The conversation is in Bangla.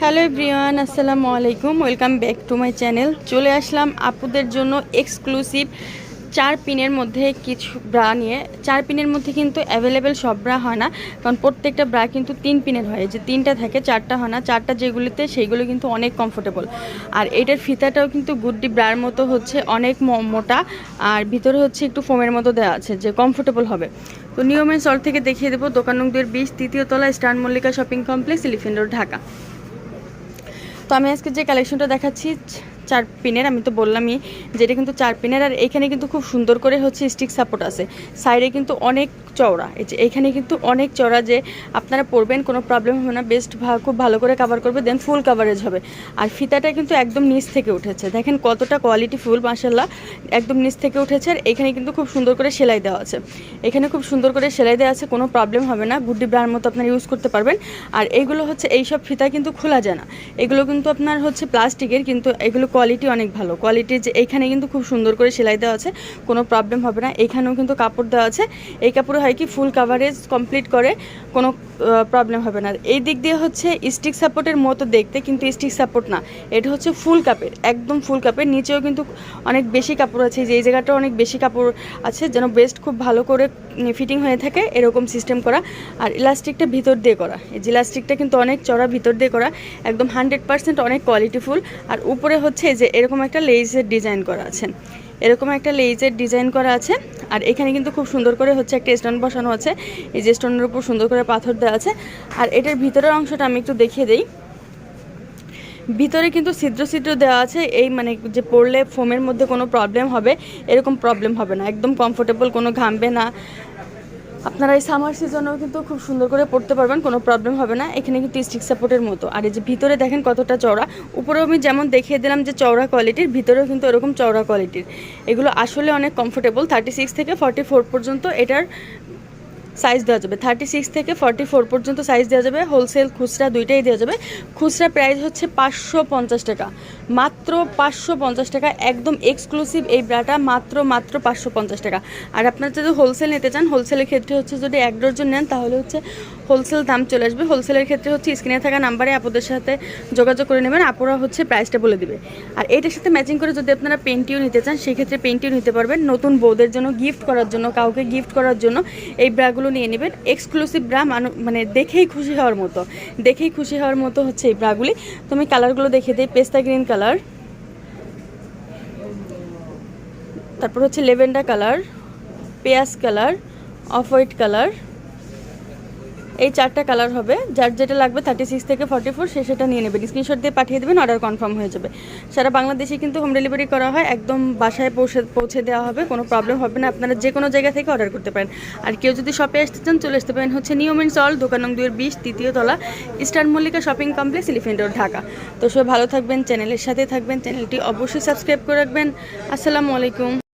হ্যালো এভরিওয়ান, আসসালামু আলাইকুম। Welcome back to my channel. চলে আসলাম আপুদের জন্য এক্সক্লুসিভ চার পিনের মধ্যে কিছু ব্রা নিয়ে। চার পিনের মধ্যে কিন্তু অ্যাভেলেবেল সব ব্রা হয় না, কারণ প্রত্যেকটা ব্রা কিন্তু তিন পিনের হয়। যে তিনটা থাকে, চারটা হয় না। চারটা যেগুলিতে, সেইগুলো কিন্তু অনেক কমফোর্টেবল আর এটার ফিতাটাও কিন্তু গুড্ডি ব্রার মতো হচ্ছে অনেক মোটা। আর ভিতরে হচ্ছে একটু ফোমের মতো দেওয়া আছে, যে কমফোর্টেবল হবে। তো নিয়মের সল থেকে দেখিয়ে দেবো। দোকান নং দুয়ের বিশ তৃতীয় তলা star Mallika shopping complex, elephant road, Dhaka. তো আমি আজকে যে কালেকশনটা দেখাচ্ছি চার পিনের আমি তো বললামই যে এটা কিন্তু চার পিনের আর এখানে কিন্তু খুব সুন্দর করে হচ্ছে স্টিক সাপোর্ট আছে। সাইডে কিন্তু অনেক চওড়া, এই যে এখানে কিন্তু অনেক চওড়া যে আপনারা পরবেন কোনো প্রবলেম হবে না বেস্ট খুব ভালো করে কাভার করবে দেন ফুল কাভারেজ হবে। আর ফিতাটা কিন্তু একদম নিচ থেকে উঠেছে। দেখেন কতটা কোয়ালিটি ফুল মাসাল্লাহ একদম নিচ থেকে উঠেছে আর এখানে কিন্তু খুব সুন্দর করে সেলাই দেওয়া আছে। এখানে খুব সুন্দর করে সেলাই দেওয়া আছে, কোনো প্রবলেম হবে না, গুড্ডি ব্রার মতো আপনারা ইউজ করতে পারবেন। আর এইগুলো হচ্ছে, এইসব ফিতা কিন্তু খোলা যায় না। এগুলো কিন্তু আপনার হচ্ছে প্লাস্টিকের কিন্তু এগুলো কোয়ালিটি অনেক ভালো। কোয়ালিটি যে এইখানে কিন্তু খুব সুন্দর করে সেলাই দেওয়া আছে, কোনো প্রবলেম হবে না। এখানেও কিন্তু কাপড় দেওয়া আছে। এই কাপড়ে হয় কি ফুল কাভারেজ কমপ্লিট করে, কোনো প্রবলেম হবে না। এই দিক দিয়ে হচ্ছে স্টিক সাপোর্টের মতো দেখতে, কিন্তু স্টিক সাপোর্ট না। এটা হচ্ছে ফুল কাপের একদম ফুল কাপের নিচেও কিন্তু অনেক বেশি কাপড় আছে। যে এই জায়গাটা অনেক বেশি কাপড় আছে, যেন বেস্ট খুব ভালো করে ফিটিং হয়ে থাকে, এরকম সিস্টেম করা। আর ইলাস্টিকটা ভিতর দিয়ে করা। এই ইলাস্টিকটা কিন্তু অনেক চড়া ভিতর দিয়ে করা, একদম হান্ড্রেড পার্সেন্ট অনেক কোয়ালিটিফুল আর উপরে হচ্ছে যে এরকম একটা লেজের ডিজাইন করা আছে। এরকম একটা লেজের ডিজাইন করা আছে। আর এখানে কিন্তু খুব সুন্দর করে হচ্ছে একটা স্টোন বসানো আছে। এই যে স্টোনের উপর সুন্দর করে পাথর দেওয়া আছে। আর এটার ভিতরের অংশটা আমি একটু দেখিয়ে দিই। ভিতরে কিন্তু ছিদ্র ছিদ্র দেওয়া আছে। এই মানে যে পড়লে ফোমের মধ্যে কোনো প্রবলেম হবে, এরকম প্রবলেম হবে না। একদম কমফোর্টেবল কোনো ঘামবে না। আপনারা এই সামার সিজনেও কিন্তু খুব সুন্দর করে পড়তে পারবেন, কোনো প্রবলেম হবে না। এখানে কিন্তু স্টিক সাপোর্টের মতো। আর এই যে ভিতরে দেখেন কতটা চওড়া। উপরেও আমি যেমন দেখিয়ে দিলাম যে চওড়া কোয়ালিটির ভিতরেও কিন্তু এরকম চওড়া কোয়ালিটির এগুলো আসলে অনেক কমফোর্টেবল থার্টি সিক্স থেকে ফর্টি ফোর পর্যন্ত এটার সাইজ দেওয়া যাবে। থার্টি সিক্স থেকে ফর্টি ফোর পর্যন্ত সাইজ দেওয়া যাবে। হোলসেল খুচরা দুইটাই দেওয়া যাবে। খুচরা প্রাইস হচ্ছে পাঁচশো পঞ্চাশ টাকা। মাত্র পাঁচশো পঞ্চাশ টাকা। একদম এক্সক্লুসিভ এই ব্রাটা মাত্র মাত্র পাঁচশো পঞ্চাশ টাকা। আর আপনারা যদি হোলসেল নিতে চান হোলসেলের ক্ষেত্রে হচ্ছে যদি এক ডজন নেন, তাহলে হচ্ছে হোলসেল দাম চলে আসবে। হোলসেলের ক্ষেত্রে হচ্ছে স্ক্রিনে থাকা নাম্বারে আপনাদের সাথে যোগাযোগ করে নেবেন। আপুরা হচ্ছে প্রাইসটা বলে দিবে। আর এটার সাথে ম্যাচিং করে যদি আপনারা পেন্টিও নিতে চান, সেক্ষেত্রে পেন্টিও নিতে পারবেন। নতুন বউদের জন্য গিফট করার জন্য, কাউকে গিফট করার জন্য এই ব্রাগুলো নিয়ে নেবেন। এক্সক্লুসিভ ব্রা মানু- দেখেই খুশি হওয়ার মতো। দেখেই খুশি হওয়ার মতো হচ্ছে এই ব্রাগুলি তো আমি কালারগুলো দেখে দিই। পেস্তা গ্রিন কালার তারপর হচ্ছে লেভেন্ডার কালার পেঁয়াজ কালার অফ হোয়াইট কালার এই চারটা কালার হবে। যার যেটা লাগবে থার্টি সিক্স থেকে ফর্টি ফোর সে সেটা নিয়ে নেবেন। স্ক্রিনশট দিয়ে পাঠিয়ে দেবেন অর্ডার কনফার্ম হয়ে যাবে। সারা বাংলাদেশে কিন্তু হোম ডেলিভারি করা হয়, একদম বাসায় পৌঁছে পৌঁছে দেওয়া হবে, কোনো প্রবলেম হবে না। আপনারা যে কোনো জায়গা থেকে অর্ডার করতে পারেন। আর কেউ যদি শপে আসতে চান, চলে আসতে পারেন হচ্ছে নিয়মেন্স অল দোকান নং দুয়ের বিশ, তৃতীয় তলা star Mallika shopping complex elephant road Dhaka. তো সবাই ভালো থাকবেন চ্যানেলের সাথে থাকবেন চ্যানেলটি অবশ্যই সাবস্ক্রাইব করে রাখবেন। আসসালামু আলাইকুম।